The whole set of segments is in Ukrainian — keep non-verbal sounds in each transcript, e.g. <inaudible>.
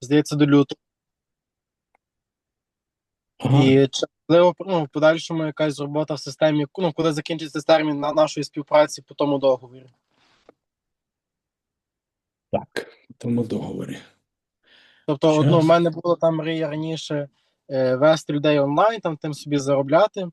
здається, до лютого. Ага. І чи, можливо, ну, в подальшому якась робота в системі, ну, коли закінчиться термін на нашої співпраці по тому договорі. Так, в тому договорі. Тобто, Щас. ну, в мене було там мрія раніше е, вести людей онлайн, там тим собі заробляти.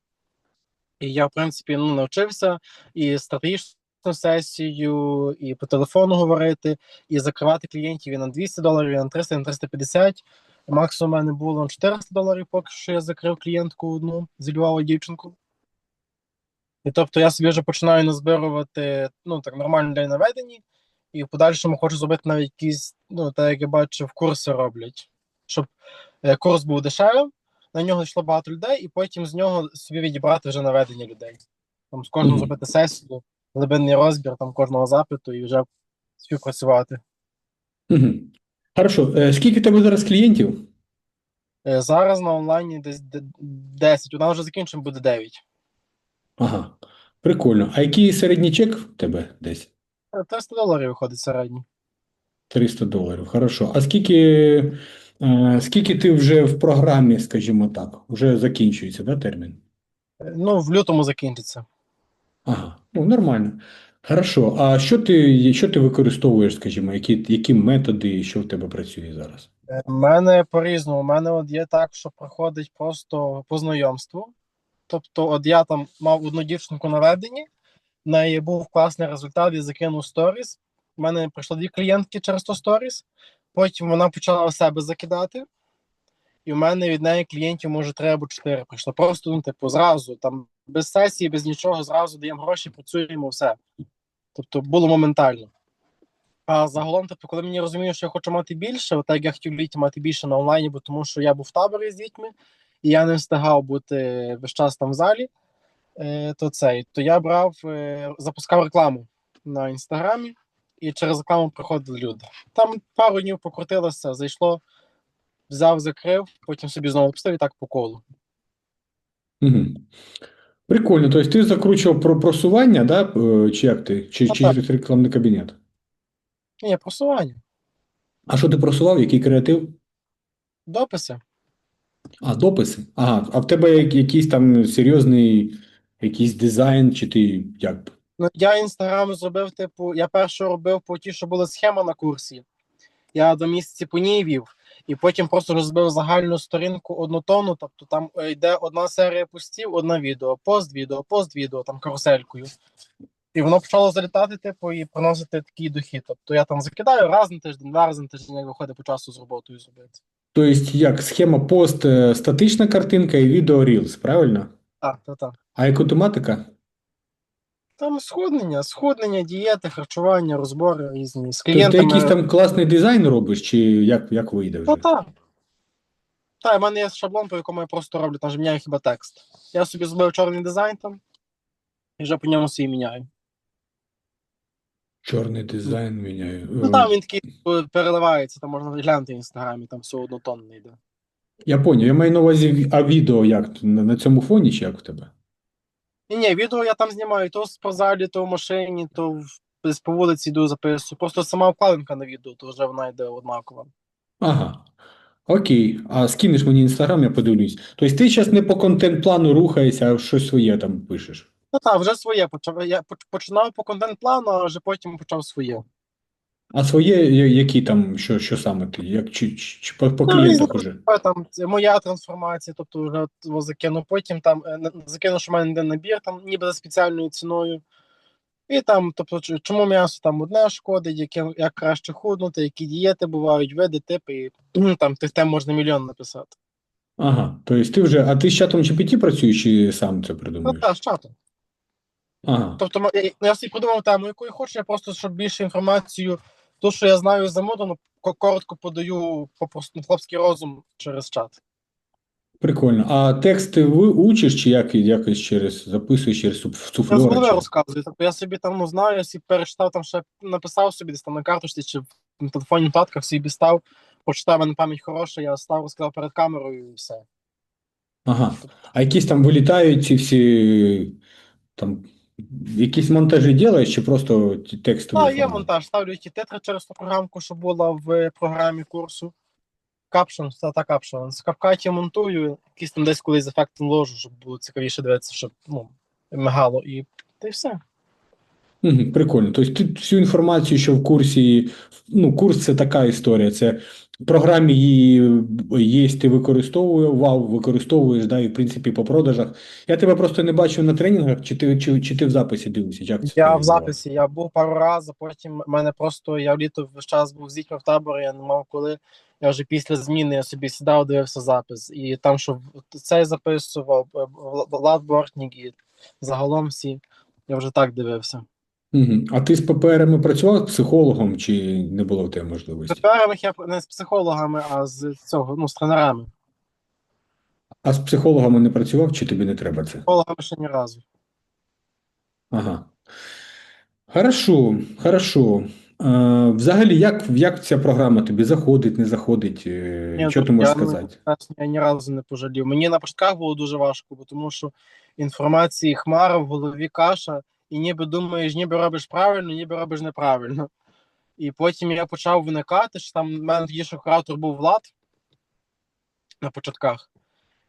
І я, в принципі, ну, навчився і стратегічну сесію, і по телефону говорити, і закривати клієнтів і на 200 доларів, і на 300, і на 350. Максимум у мене було 400 доларів, поки що я закрив клієнтку одну зі Львова дівчинку. І тобто я собі вже починаю назбирувати ну, так, нормально людей наведені, і в подальшому хочу зробити навіть якісь, ну, так як я бачив, курси роблять, щоб е, курс був дешевим, на нього йшло багато людей, і потім з нього собі відібрати вже наведення людей. Там з кожним Мгм. зробити сесію, глибинний розбір там кожного запиту і вже співпрацювати. Угу. Хорошо. Е, скільки в тебе зараз клієнтів? Е, Зараз на онлайні десь д- 10, вона вже закінчимо, буде 9. Ага. Прикольно. А який середній чек в тебе десь? Е, 300 доларів виходить середній. 300 доларів. Хорошо. А скільки, е, скільки ти вже в програмі, скажімо так, вже закінчується, да, термін? Е, Ну, в лютому закінчиться. Ага, ну нормально. Хорошо. А що ти, що ти використовуєш, скажімо, які, які методи, що в тебе працює зараз? Е, У мене по-різному. У мене от є так, що проходить просто по знайомству. Тобто, от я там мав одну дівчинку на веденні, в неї був класний результат, я закинув сторіс. У мене прийшло дві клієнтки через то сторіс. Потім вона почала себе закидати. І в мене від неї клієнтів, може, три або чотири прийшло. Просто, ну, типу, зразу, там, без сесії, без нічого, зразу даємо гроші, працюємо, все. Тобто було моментально. А загалом, тобто, коли мені розумію, що я хочу мати більше, от так я хотів літі мати більше на онлайні, бо тому що я був в таборі з дітьми, і я не встигав бути весь час там в залі, е, то цей, то я брав, е, запускав рекламу на інстаграмі, і через рекламу приходили люди. Там пару днів покрутилося, зайшло, взяв, закрив, потім собі знову пустив і так по колу. Угу. Прикольно. Тобто ти закручував про просування, да? е, Чи як ти? Чи Ну, через рекламний кабінет? Ні, просування, А що ти просував? Який креатив? дописи. А, дописи. Ага. А в тебе якийсь там серйозний якийсь дизайн, чи ти як? Ну, я інстаграм зробив, типу, я перше робив по ті, що була схема на курсі. Я до місяці по ній вів, і потім просто розбив загальну сторінку однотонну, тобто там е, йде одна серія постів, одна відео, пост відео, пост відео, там каруселькою. І воно почало залітати, типу, і приносити такий дохід. Тобто я там закидаю раз на тиждень, два рази на тиждень, як виходить по часу з роботою зробити. Тобто як схема пост, е, статична картинка і відео Reels, правильно? Так, так, так. А яка тематика? Там схуднення, схуднення, дієти, харчування, розбори різні. З Тобто ти клієнтами. якийсь там класний дизайн робиш, чи як, як вийде вже? Ну так. Так, в мене є шаблон, по якому я просто роблю, там же міняю хіба текст. Я собі зробив чорний дизайн там, і вже по ньому собі міняю. Чорний дизайн міняю. Ну там він такий е, переливається, там можна глянути в інстаграмі, там все однотонно йде. Я поняв, я маю на увазі, а відео як? На, на цьому фоні чи як в тебе? Ні, ні, відео я там знімаю то в спортзалі, то в машині, то в, десь по вулиці йду записую. Просто сама вкладинка на відео, то вже вона йде однакова. Ага. Окей. А скинеш мені інстаграм, я подивлюсь. Тобто ти зараз не по контент-плану рухаєшся, а щось своє там пишеш. Ну так, вже своє почав. Я поч- починав по контент-плану, а вже потім почав своє. А своє, я- які там, що, що саме ти? Як, чи, чи, чи по, по Ну, клієнтах уже? Е, Там це моя трансформація, тобто вже от його закину. Потім там е, на- закину, що в мене йде набір, там ніби за спеціальною ціною. І там, тобто, ч- чому м'ясо там одне шкодить, яке, як краще худнути, які дієти бувають, види, типи, і ну, там тих тем можна мільйон написати. Ага. Тобто ти вже, а ти з чатом GPT працюєш чи сам це Ну придумуєш? так, з чатом. Ага. Тобто, м- я, я собі придумав тему, яку я хочу, я просто, щоб більше інформацію, то, що я знаю замовлено, ко- коротко подаю по просто хлопський розум через чат. Прикольно. А тексти ви учиш чи як, якось через записуєш через суф- Я голови розказую. Тобто я собі там ну, знаю, я собі перечитав, там ще написав собі десь там на карточці чи в телефоні нотатках собі став, почитав, мене пам'ять хороша, я став, розказав перед камерою і все. Ага. А якісь там вилітають ці всі там якісь монтажі ділаєш чи просто текстовий Так, є монтаж, ставлю ті титри через ту програмку, що була в програмі курсу. Капшон, та та. З капкаті монтую, якісь там десь колись ефект ложу, щоб було цікавіше дивитися, щоб ну, мигало. І та й все. Угу, прикольно. Тобто ти всю інформацію, що в курсі, ну, курс це така історія. Це в програмі її є, ти використовував, використовуєш, да, і в принципі по продажах. Я тебе просто не бачив на тренінгах, чи ти, чи, чи ти в записі дивився? Як це Я в записі, я був пару разів, потім в мене просто я літо весь час був з дітьми в таборі, я не мав коли. Я вже після зміни я собі сідав, дивився запис. І там, що цей записував, е, Влад Бортнік і загалом всі. Я вже так дивився. Угу. А ти з ППРами працював з психологом, чи не було в тебе можливості? Тепер я не з психологами, а з цього, ну, з тренерами. А з психологами не працював, чи тобі не треба це? Психологами ще ні разу. Ага. Хорошо, хорошо. Е, взагалі, як, як ця програма тобі заходить, не заходить? Е, Ні, що ти можеш ну, сказати? чесно, Я ні разу не пожалів. Мені на початках було дуже важко, бо тому що інформації хмара, в голові каша, і ніби думаєш, ніби робиш правильно, ніби робиш неправильно. І потім я почав виникати, що там в мене тоді ще куратор був Влад на початках.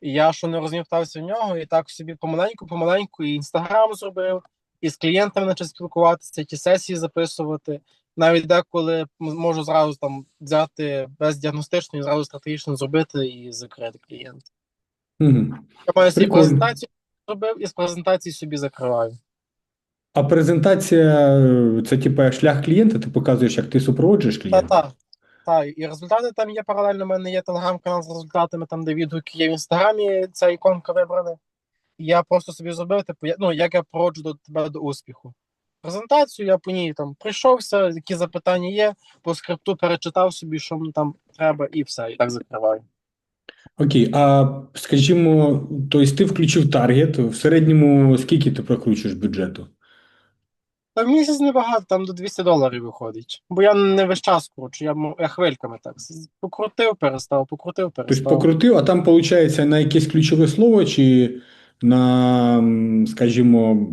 І я що не розвертався в нього, і так собі помаленьку, помаленьку, і інстаграм зробив, і з клієнтами почав спілкуватися, ті сесії записувати. Навіть деколи можу зразу там взяти без діагностичної, зразу стратегічно зробити і закрити клієнта. Угу. Я маю Прикольно. презентацію зробив і з презентації собі закриваю. А презентація е, це типу шлях клієнта, ти показуєш, як ти супроводжуєш Та клієнта? та. Та, і результати там є паралельно. У мене є телеграм-канал з результатами, там де відгуки є в інстаграмі, ця іконка вибрана. І я просто собі зробив, типу, я- ну, як я проводжу до тебе до успіху. Презентацію я по ній там прийшовся, які запитання є, по скрипту перечитав собі, що мені там треба, і все, і так закриваю. Окей, а скажімо, тобто ти включив таргет, в середньому скільки ти прокручуєш бюджету? Та в місяць небагато, там до 200 доларів виходить. Бо я не весь час кручу, я, я хвильками так. Покрутив, перестав, покрутив, перестав. Тобто покрутив, а там виходить на якесь ключове слово, чи на, скажімо,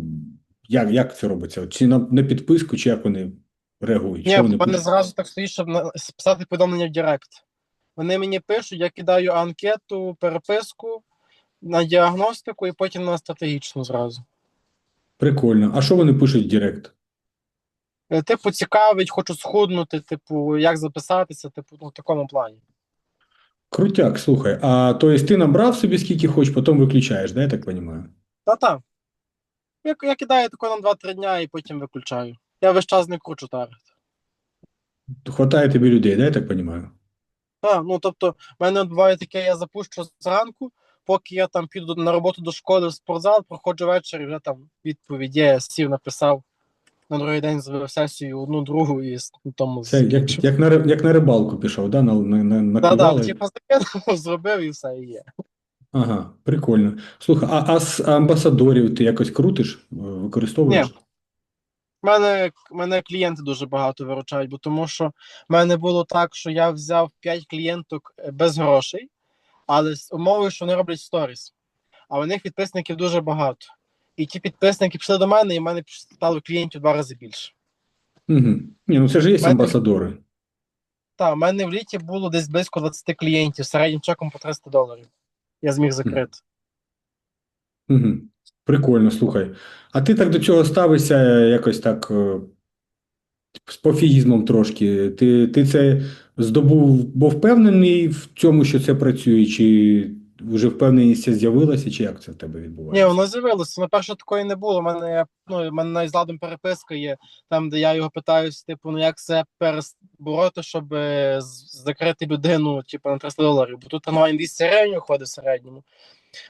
як, як це робиться? Чи на, на підписку, чи як вони реагують? Ні, вони мене зразу так стоїть, щоб писати повідомлення в Директ. Вони мені пишуть, я кидаю анкету, переписку на діагностику і потім на стратегічну зразу. Прикольно. А що вони пишуть в Директ? Е, Типу, цікавить, хочу схуднути, типу, як записатися, типу, ну, в такому плані. Крутяк, слухай. А то есть ти набрав собі скільки хочеш, потім виключаєш, да, я так розумію? Та-та. Я, я кидаю тако на 2-3 дня і потім виключаю. Я весь час не кручу таргет. Хватає тобі людей, да, я так розумію? А, ну тобто, в мене буває таке, я запущу зранку, поки я там піду на роботу до школи в спортзал, проходжу вечір, і вже там відповідь є, сів, написав. На другий день зробив сесію одну другу і тому Це як, як, на, як на рибалку пішов, да? На, на, на, Да, да, типу закинув, <laughs> зробив і все і є. Ага, прикольно. Слухай, а, а з амбасадорів ти якось крутиш, е, використовуєш? Ні. Мене, мене клієнти дуже багато виручають, бо тому що в мене було так, що я взяв 5 клієнток е, без грошей, але з умовою, що вони роблять сторіс. А у них підписників дуже багато. І ті підписники пішли до мене, і в мене стало клієнтів два рази більше. Угу. Ні, ну це ж є Мене- амбасадори. Так, у мене в літі було десь близько 20 клієнтів, середнім чеком по 300 доларів. Я зміг закрити. Угу. Прикольно, слухай. А ти так до цього ставишся якось так е, з пофігізмом трошки. Ти, ти це здобув, бо впевнений в цьому, що це працює, чи вже впевненість з'явилася, чи як це в тебе відбувається? Ні, воно з'явилося. На перше такої не було. У мене, ну, у мене з ладом переписка є, там, де я його питаюсь, типу, ну як це перебороти, щоб е, закрити людину, типу, на 300 доларів. Бо тут тренування 200 гривень виходить в середньому.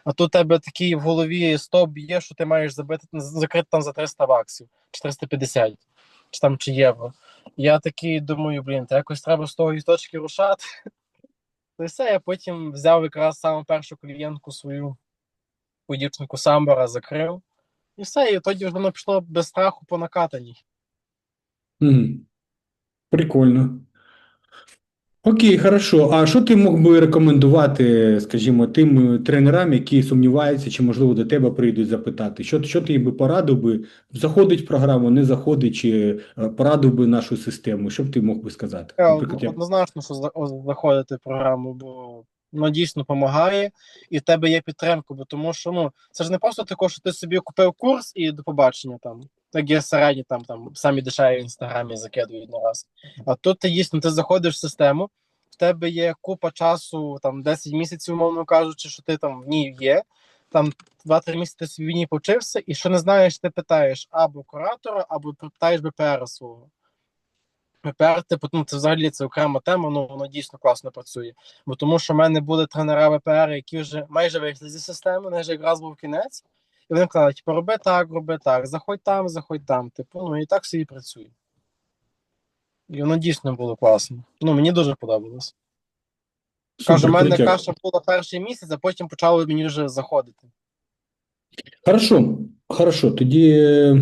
А тут у тебе такий в голові стоп є, що ти маєш забити, закрити там за 300 баксів, чи 350, чи там чи євро. Я такий думаю, блін, та якось треба з того точки рушати. Та й все, я потім взяв якраз саму першу клієнтку свою дівчинку самбора закрив. І все, і тоді вже воно пішло без страху по накатаній. Mm. Прикольно. Окей, хорошо. А що ти мог би рекомендувати, скажімо, тим е, тренерам, які сумніваються, чи можливо до тебе прийдуть запитати? Що, що ти їм би порадив би? Заходить в програму, не заходить, чи е, порадив би нашу систему? Що б ти мог би сказати? Наприклад, я- однозначно, що заходити в програму, бо воно дійсно допомагає, і в тебе є підтримка, бо тому що ну це ж не просто таке, що ти собі купив курс і до побачення там. Так є середні там, там самі дешеві в інстаграмі закидують на раз. А тут ти дійсно ти заходиш в систему, в тебе є купа часу, там 10 місяців, умовно кажучи, що ти там в ній є. Там 2-3 місяці ти собі в ній повчився, і що не знаєш, ти питаєш або куратора, або питаєш БПР свого. ВПР, типу, ну, це взагалі це окрема тема, ну воно дійсно класно працює. Бо тому що в мене були тренера ВПР, які вже майже вийшли зі системи, майже якраз був кінець, і вони казали, типу, роби так, роби так, заходь там, заходь там. Типу, ну і так собі працює. І воно дійсно було класно. Ну, мені дуже подобалось. Кажу, у в мене каша була перший місяць, а потім почало мені вже заходити. Хорошо, хорошо. Тоді е,